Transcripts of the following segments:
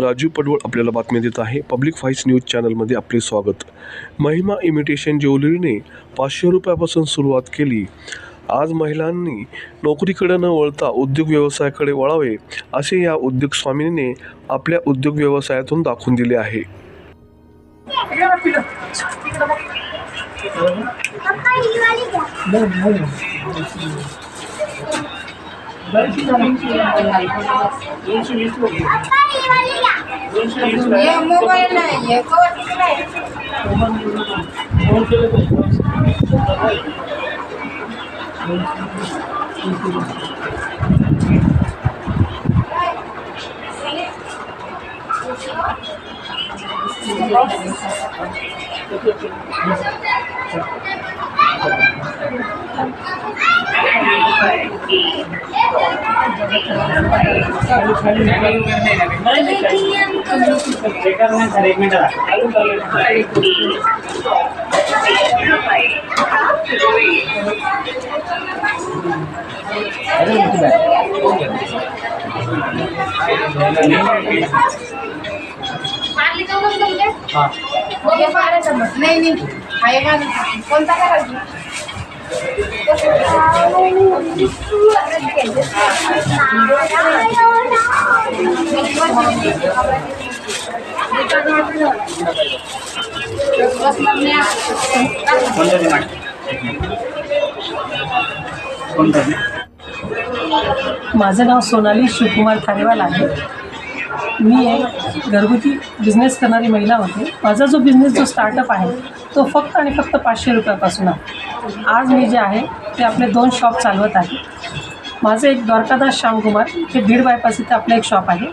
राजीव पडवळ आपल्याला बातमी देत आहे. पब्लिक व्हॉइस न्यूज चॅनलमध्ये आपले स्वागत. महिमा इमिटेशन ज्वेलरीने पाचशे रुपयापासून सुरुवात केली. आज महिलांनी नोकरीकडे न वळता उद्योग व्यवसायाकडे वळावे असे या उद्योग स्वामीने आपल्या उद्योग व्यवसायातून दाखवून दिले आहे. पप्पा ही वाली घ्या पप्पा ही वाली घ्या ये मोबाईल आहे ये कवर किती आहे हे मारायचं मग. नाही नाही हा एक आहे. कोणता माझं नाव सोनाली शिवकुमार थारेवाल आहे. मी एक घरगुती बिझनेस करणारी महिला होते. माझा जो बिझनेस जो स्टार्टअप आहे तो फक्त आणि फक्त पाचशे रुपयापासून आहे. आज मी जे आहे, ते आपले दोन शॉप चालवत आहे. माझं एक द्वारकादास श्यामकुमार हे बीड बायपास इथे आपलं एक शॉप आहे.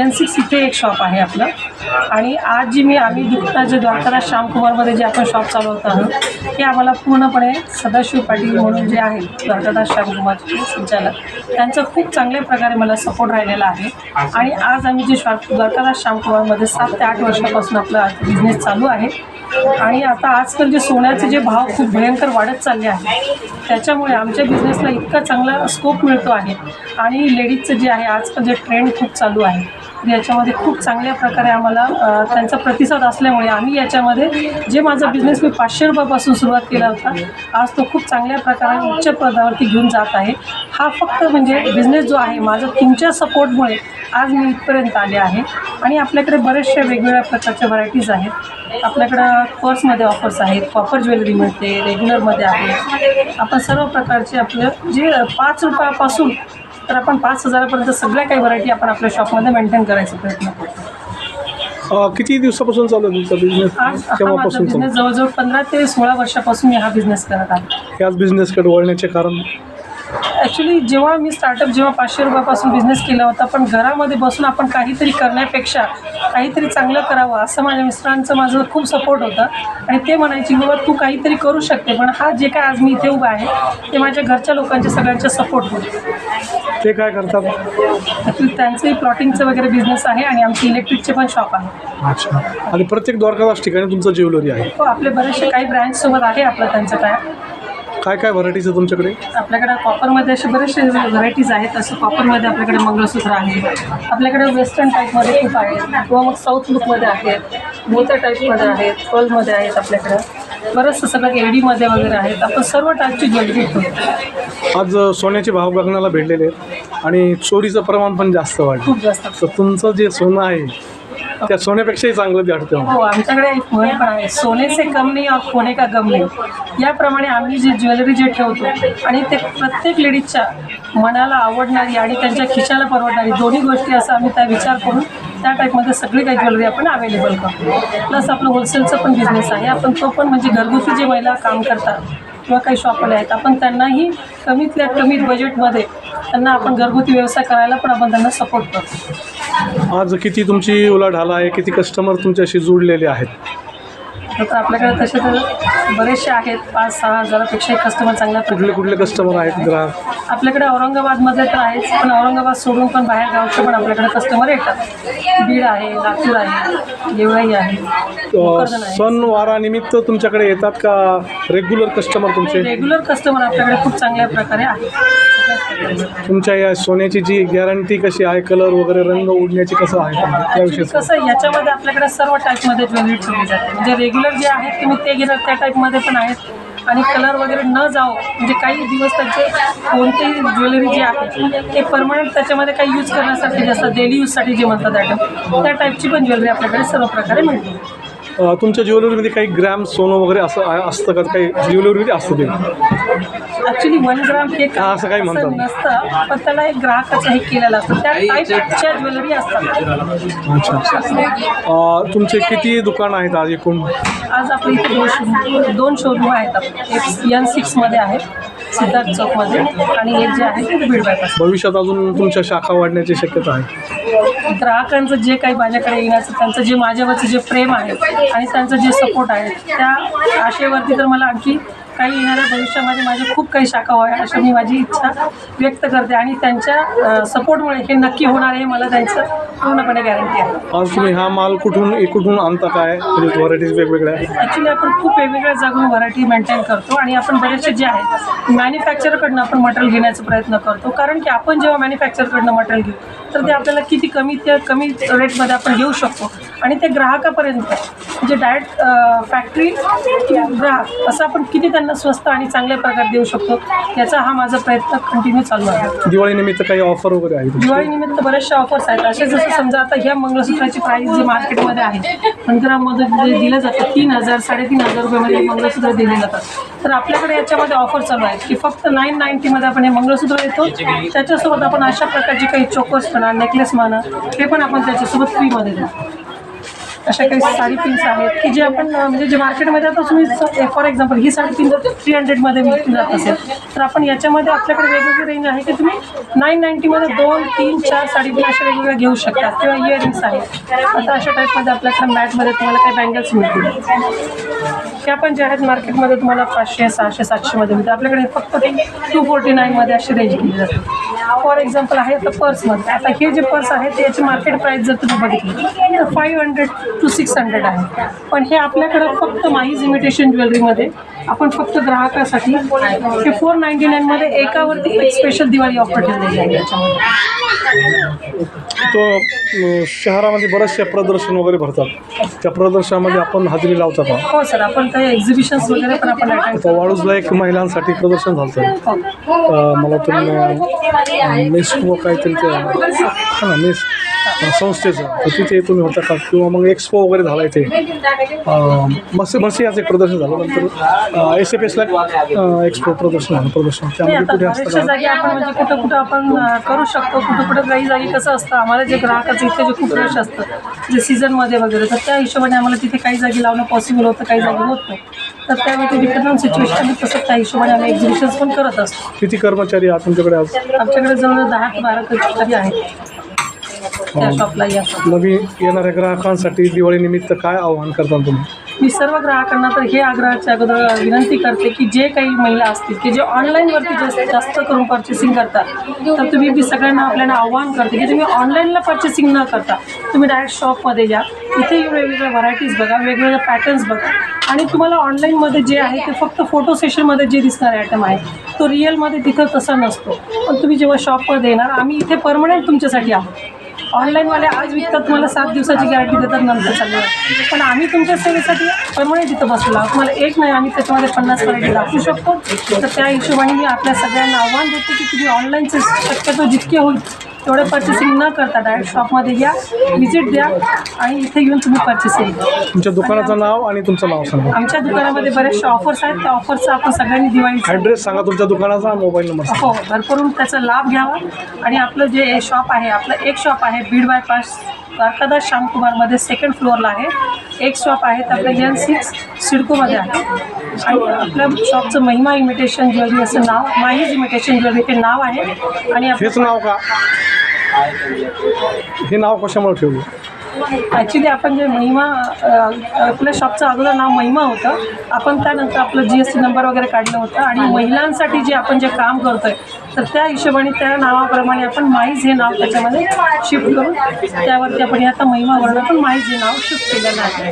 एन सिक्स इथे एक शॉप आहे आपलं. आणि आज जी मी आम्ही दुखता जे द्वारकाला श्यामकुमारमध्ये जे आपण शॉप चालवत आहोत हे आम्हाला पूर्णपणे सदाशिव पाटील म्हणून जे आहे द्वारकादास श्यामकुमारचे संचालक त्यांचा खूप चांगल्या प्रकारे मला सपोर्ट राहिलेला आहे. आणि आज आम्ही जे शॉप द्वारकादास श्यामकुमारमध्ये सात ते आठ वर्षापासून आपला बिझनेस चालू आहे. आणि आता आजकाल जे सोन्याचे जे भाव खूप भयंकर वाढत चालले आहेत त्याच्यामुळे आमच्या बिझनेसला इतका चांगला स्कोप मिळतो आहे. आणि लेडीजचं जे आहे आजकाल जे ट्रेंड खूप चालू आहे. याच्यामध्ये खूप चांगल्या प्रकारे आम्हाला त्यांचा प्रतिसाद असल्यामुळे आम्ही याच्यामध्ये जे माझा बिझनेस मी पाचशे रुपयापासून सुरुवात केला होता आज तो खूप चांगल्या प्रकारे उच्च पदावरती घेऊन जात आहे. हा फक्त म्हणजे बिझनेस जो आहे माझा तुमच्या सपोर्टमुळे आज मी इथपर्यंत आले आहे. आणि आपल्याकडे बऱ्याचशा वेगवेगळ्या प्रकारच्या व्हरायटीज आहेत. आपल्याकडं पर्समध्ये ऑफर्स आहेत कॉपर ज्वेलरी मिळते रेग्युलरमध्ये आहे. आपण सर्व प्रकारचे आपलं जे पाच रुपयापासून तर आपण पाच हजारापर्यंत सगळ्या काही व्हरायटी आपण आपल्या शॉपमध्ये मेंटेन करायचा प्रयत्न करतो. अ, किती दिवसापासून चालू आहे तुमचा बिझनेस आज हा माझा केव्हापासून चालू? बिझनेस जवळजवळ पंधरा ते सोळा वर्षापासून मी हा बिझनेस करत आहे. याच बिझनेसकडे वळण्याचे कारण? ॲक्च्युली जेव्हा मी स्टार्टअप जेव्हा पाचशे रुपयापासून बिझनेस केला होता पण घरामध्ये बसून आपण काहीतरी करण्यापेक्षा काहीतरी चांगलं करावं असं माझ्या मिस्टरांचं माझं खूप सपोर्ट होतं. आणि ते म्हणायचे की बाबा तू काहीतरी करू शकते पण हा जे काय आज मी इथे उभा आहे ते माझ्या घरच्या लोकांच्या सगळ्यांच्या सपोर्ट होते ते काय करतात? त्यांचंही प्लॉटिंगचं वगैरे बिझनेस आहे आणि आमचे इलेक्ट्रिकचे पण शॉप आहे. अच्छा. आणि प्रत्येक द्वारकादास ठिकाणी तुमचं ज्वेलरी आहे. हो आपले बरेचसे काही ब्रँड्ससोबत आहे आपलं त्यांचं काय. काय काय व्हरायटीज आहे तुमच्याकडे? आपल्याकडे कॉपरमध्ये असे बरेचसे व्हरायटीज आहेत. तसं कॉपरमध्ये आपल्याकडे मंगळसूत्र आहे. आपल्याकडे वेस्टर्न टाईपमध्ये खूप आहेत. किंवा मग साऊथ लुकमध्ये आहेत. मोत्या टाईपमध्ये आहेत. पर्लमध्ये आहेत आपल्याकडं. बरंचसं सगळं एडीमध्ये वगैरे आहेत. आपण सर्व टाईपची ज्वेलरी ठेवतो आज सोन्याचे भाव गगनाला भेटलेले आहेत. आणि चोरीचं प्रमाण पण जास्त वाढलं. खूप जास्त. तर तुमचं जे सोनं आहे त्या सोन्यापेक्षाही चांगलं वाटतं हो आमच्याकडे एक पण आहे सोने से कम नाही और कोने का गम नाही. याप्रमाणे आम्ही जे ज्वेलरी जे ठेवतो आणि ते प्रत्येक लेडीजच्या मनाला आवडणारी आणि त्यांच्या खिशाला परवडणारी दोन्ही गोष्टी असं आम्ही त्या विचार करून त्या टाईपमध्ये सगळी काही ज्वेलरी आपण अवेलेबल करतो. प्लस आपलं होलसेलचं पण बिझनेस आहे. आपण तो पण म्हणजे घरगुती जे महिला काम करतात किंवा काही शॉपवाले आहेत आपण त्यांनाही कमीतल्या कमी बजेटमध्ये त्यांना आपण घरगुती व्यवसाय करायला पण आपण त्यांना सपोर्ट करतो. आज किती तुमची उलाढाल आहे? किती कस्टमर तुमच्याशी जुळलेले आहेत? तर आपल्याकडे तसे तर बरेचसे आहेत. पाच सहा हजारापेक्षा कस्टमर चांगल्या कुठले कुठले कस्टमर आहेत ग्राहक? आपल्याकडे औरंगाबादमध्ये तर आहेच पण औरंगाबाद सोडून पण बाहेर गावचे पण आपल्याकडे कस्टमर येतात. बीड आहे लातूर आहे देवळाई आहे सण वारानिमित्त तुमच्याकडे येतात का रेग्युलर कस्टमर तुमचे? रेग्युलर कस्टमर आपल्याकडे खूप चांगल्या प्रकारे आहे तुमच्या या सोन्याची जी गॅरंटी कशी आहे? कलर वगैरे रंग उडण्याची कसं आहे? त्याविषयी कसं याच्यामध्ये आपल्याकडे सर्व टाईपमध्ये ज्वेलरी ठेवली जाते. म्हणजे रेग्युलर जे आहेत तुम्ही ते घेणार त्या टाईपमध्ये पण आहेत. आणि कलर वगैरे न जावं म्हणजे काही दिवस त्यांचे कोणतेही ज्वेलरी जे आहे ते परमनंट त्याच्यामध्ये काही यूज करण्यासाठी जे असतात डेली यूजसाठी जे म्हणतात आयटम त्या टाईपची पण ज्वेलरी आपल्याकडे सर्व प्रकारे मिळते. तुमच्या ज्वेलरीमध्ये काही ग्रॅम सोनं वगैरे असं असतं का? काही ज्वेलरीमध्ये असतं ते? ॲक्च्युली वन ग्राम हे हा, असं काही म्हणतात. नसतं पण त्याला एक ग्राहकाचं हे केलेलं असतं. त्या टाईपच्या ज्वेलरी असतात. अच्छा. तुमचे किती दुकान आहेत आज एकूण? आज आपल्या इथे दोन शोरूम आहेत. एक एन सिक्समध्ये आहे. सिद्धार्थ चौकमध्ये आणि एक जे आहे ते बीड बायपास भविष्यात अजून तुमच्या शाखा वाढण्याची शक्यता आहे. ग्राहकांचं जे काही माझ्याकडे येण्याचं त्यांचं जे माझ्यावरचं जे प्रेम आहे आणि त्यांचं जे सपोर्ट आहे त्या आशेवरती तर मला आणखी काही येणाऱ्या भविष्यामध्ये माझ्या खूप काही शाखा व्हाव्या अशी मी माझी इच्छा व्यक्त करते आणि त्यांच्या सपोर्टमुळे हे नक्की होणार आहे मला त्यांचं पूर्णपणे गॅरंटी आहे. आज तुम्ही हा माल कुठून कुठून आणता काय? व्हरायटीज वेगवेगळ्या? आहेत ॲक्च्युली आपण खूप वेगवेगळ्या जागून व्हरायटी मेंटेन करतो आणि आपण बरेचसे जे आहेत मॅन्युफॅक्चरकडनं आपण मटेरियल घेण्याचा प्रयत्न करतो. कारण की आपण जेव्हा मॅन्युफॅक्चरकडनं मटेरियल घेऊ तर ते आपल्याला किती कमी त्या कमी रेटमध्ये आपण घेऊ शकतो. आणि ते ग्राहकापर्यंत म्हणजे डायरेक्ट फॅक्टरी ग्राहक असं आपण किती त्यांना स्वस्त आणि चांगल्या प्रकारे देऊ शकतो याचा हा माझा प्रयत्न कंटिन्यू चालू आहे. दिवाळीनिमित्त काही ऑफर वगैरे आहे? दिवाळीनिमित्त बऱ्याचशा ऑफर्स आहेत. असे जसं समजा आता ह्या मंगळसूत्राची प्राईस जी मार्केटमध्ये आहे मंदिरामध्ये जे दिलं जातं तीन हजार साडेतीन हजार रुपयामध्ये हे मंगळसूत्र दिले जातात. तर आपल्याकडे याच्यामध्ये ऑफर चालू आहे की फक्त नाईन नाईन्टीमध्ये आपण हे मंगळसूत्र देतो. त्याच्यासोबत आपण अशा प्रकारचे काही चोकर्स म्हणा नेकलेस म्हणा ते पण आपण त्याच्यासोबत फ्रीमध्ये देतो अशा काही साडी पिन्स आहेत की जे आपण म्हणजे जे मार्केटमध्ये आता तुम्ही फॉर एक्झाम्पल ही साडी पिन जर थ्री हंड्रेडमध्ये मिळून जात असेल तर आपण याच्यामध्ये आपल्याकडे वेगवेगळी रेंज आहे की तुम्ही नाईन नाईन्टीमध्ये दोन तीन चार साडी पिन अशा वेगवेगळ्या घेऊ शकता किंवा इयरिंग्स आहेत. आता अशा टाईपमध्ये आपल्याकडे मॅटमध्ये तुम्हाला काही बँगल्स मिळतील. त्या पण ज्या आहेत मार्केटमध्ये तुम्हाला पाचशे सहाशे सातशेमध्ये मिळते आपल्याकडे फक्त टू फोर्टी नाईनमध्ये अशी रेंज केली जाते. फॉर एक्झाम्पल आहे आता पर्समध्ये आता हे जे पर्स आहे ते याची मार्केट प्राईस जर तुम्ही बघितली तर five hundred to six hundred आहे. पण हे आपल्याकडं फक्त माहीज इमिटेशन ज्वेलरीमध्ये आपण फक्त ग्राहकासाठी हे फोर नाईन्टी नाईनमध्ये एकावरती एक स्पेशल दिवाळी ऑफर ठेवलेली आहे तो अं, शहरामध्ये बरेचसे प्रदर्शन वगैरे भरतात. त्या प्रदर्शनामध्ये आपण हजेरी लावता का हो सर आपण काही एक्झिबिशन्स वगैरे पण आपण अटेंड आता वाळूजला एक महिलांसाठी प्रदर्शन झालं होतं. हो. अं, मला तुम्ही मेस किंवा काहीतरी ते हा ना मेस संस्थेचं. तर तिथे तुम्ही होता का? किंवा मग एक्सपो वगैरे झाला इथे? मस्त मस्त याचं एक प्रदर्शन झालं. नंतर एस एफ एसला एक्सपो प्रदर्शन झालं. प्रदर्शन. त्यामध्ये कुठे असतं? जागी आपण म्हणजे कुठं कुठं आपण करू शकतो. कुठं कुठं काही जागी कसं असतं? आम्हाला जे ग्राहकाचं इथे जे खूप रश असतं जे सीझनमध्ये वगैरे तर त्या हिशोबाने आम्हाला तिथे काही जागी लावणं पॉसिबल होतं काही जागी होत नाही. तर त्यावेळी डिपेंड सिच्युएशन तसं त्या हिशोबाने आम्ही एक्झिबिशन्स पण करत असतो. किती कर्मचारी आहात तुमच्याकडे आज? आमच्याकडे जवळ दहा ते बारा कर्मचारी आहेत. त्या शॉपला या नवीन येणाऱ्या ग्राहकांसाठी दिवाळीनिमित्त काय आवाहन करता तुम्ही? मी सर्व ग्राहकांना तर हे आग्रहाच्या अगोदर विनंती करते की जे काही महिला असतील की जे ऑनलाईनवरती जास्त जास्त करून पर्चेसिंग करतात तर तुम्ही मी सगळ्यांना आपल्याला आव्हान करते की तुम्ही ऑनलाईनला पर्चेसिंग न करता तुम्ही डायरेक्ट शॉपमध्ये या. इथे येऊन वेगवेगळ्या व्हरायटीज बघा वेगवेगळ्या पॅटर्न्स बघा. आणि तुम्हाला ऑनलाईनमध्ये जे आहे ते फक्त फोटो सेशनमध्ये जे दिसणारे आयटम आहे तो रिअलमध्ये तिथं तसा नसतो. पण तुम्ही जेव्हा शॉपमध्ये येणार आम्ही इथे परमनंट तुमच्यासाठी आहोत. ऑनलाईनवाले आज विकतात तुम्हाला सात दिवसाची गॅरंटी देतात नंतर चालू पण आम्ही तुमच्या सेवेसाठी परमनंट तिथं बसलो आहोत. तुम्हाला एक नाही आम्ही त्याच्यामध्ये पन्नास व्हरायटी दाखवू शकतो. तर त्या हिशोबाने मी आपल्या सगळ्यांना आव्हान देते की तुम्ही ऑनलाईनचे शक्यतो जितके होईल तेवढे पर्चेसिंग न करता डायरेक्ट शॉपमध्ये या व्हिजिट द्या आणि इथे येऊन तुम्ही पर्चेसिंग करा तुमच्या दुकानाचं नाव आणि तुमचं नाव सांगा. आमच्या दुकानामध्ये बरेचसे ऑफर्स आहेत. त्या ऑफरचा आपण सगळ्यांनी दिवाळीचा ॲड्रेस सांगा तुमच्या दुकानाचा मोबाईल नंबर सांगा. हो भरपूर त्याचा लाभ घ्यावा. आणि आपलं जे शॉप आहे आपलं एक शॉप आहे बीड बायपास द्वारकादास श्यामकुमारमध्ये सेकंड फ्लोअरला आहे. एक शॉप आहे तर आपलं एन सिक्स सिडकोमध्ये आहे. आपल्या शॉपचं महिमा इमिटेशन ज्वेलरी असं नाव माहीज इमिटेशन ज्वेलरी हे नाव आहे. आणि हेच नाव का? हे नाव कशामुळे ठेवलं? ॲक्च्युली आपण जे महिमा आपल्या शॉपचं अगोदर नाव महिमा होतं. आपण त्यानंतर आपलं जी एस टी नंबर वगैरे काढलं होतं. आणि महिलांसाठी जे आपण जे काम करतोय तर त्या हिशोबाने त्या नावाप्रमाणे आपण माईज हे नाव त्याच्यामध्ये शिफ्ट करून त्यावरती आपण हे आता महिमा वर्ण आपण माईज हे नाव शिफ्ट केलेलं आहे.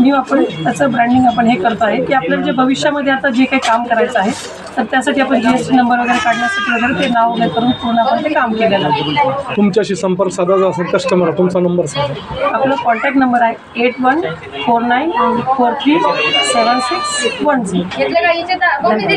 न्यू आपण त्याचं ब्रँडिंग आपण हे करतो आहे की आपल्याला जे भविष्यामध्ये आता जे काही काम करायचं आहे तर त्यासाठी आपण जी एस टी नंबर वगैरे काढण्यासाठी वगैरे ते नाव वगैरे करून पूर्ण आपण ते काम केलेलं आहे. तुमच्याशी संपर्क साधायचा असेल कस्टमर तुमचा नंबर सांगा. आपला कॉन्टॅक्ट नंबर आहे eight one four nine four three seven six one zero